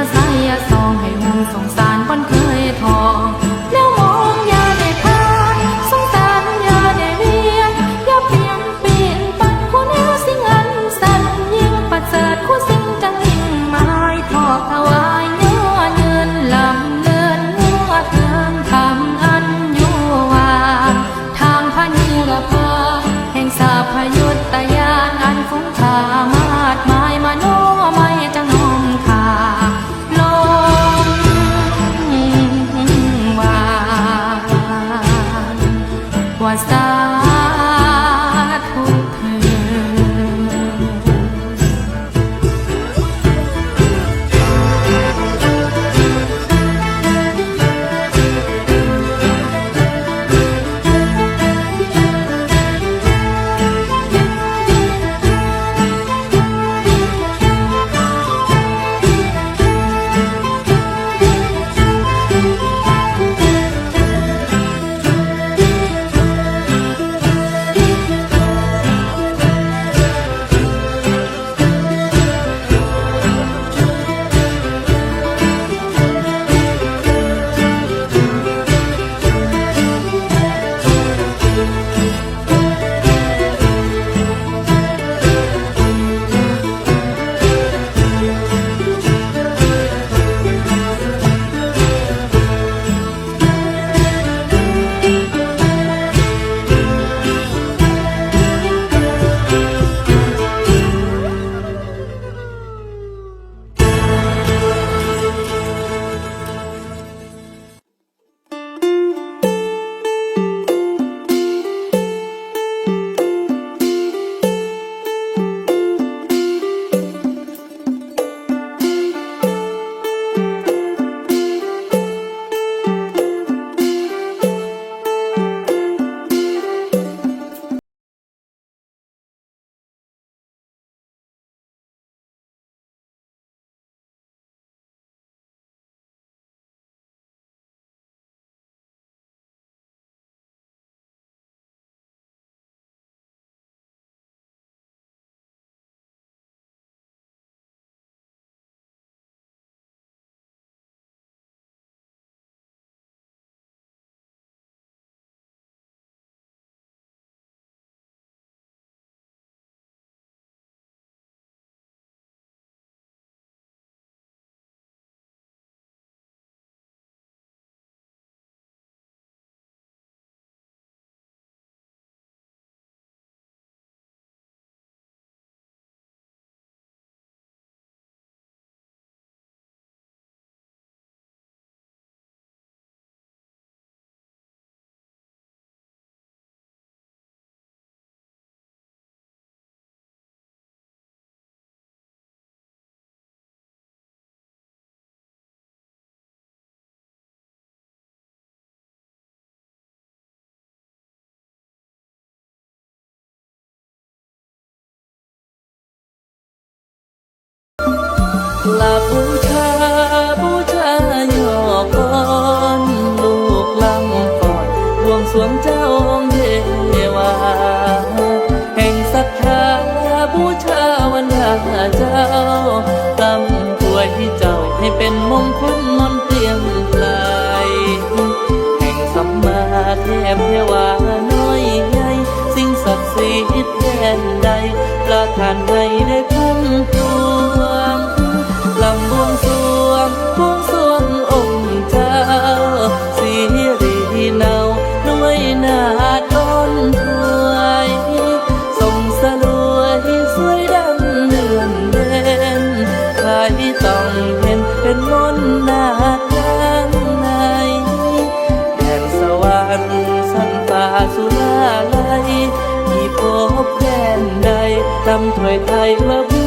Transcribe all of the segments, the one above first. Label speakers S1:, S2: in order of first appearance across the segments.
S1: 呀，赛呀，扫。 ลา
S2: บูชาบูชาย่อกอนลูกลำก่อนบวงสวงเจ้าองเทวา แห่งศรัทธาบูชาวันดาเจ้ากำป่วยเจ้าให้เป็นมงคลมนเตรียมไกลแห่งสมมาเทพเทวาน้อยใหญ่สิ่งศักดิ์สิทธิ์แทนใดประทานให้ได้พันตัว hỏi thay love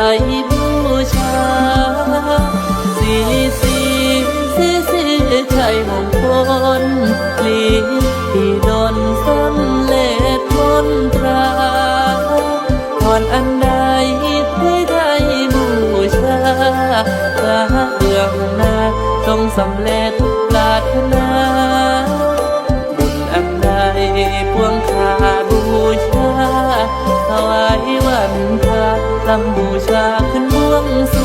S2: บูชาสีสีสีสีใจมงคลลีที่ดนสำเร็จมนตราพรอันใดให้ได้บูชาพระเบื้องหน้าทรงสำเร็ำบูชาขึ้นบวงส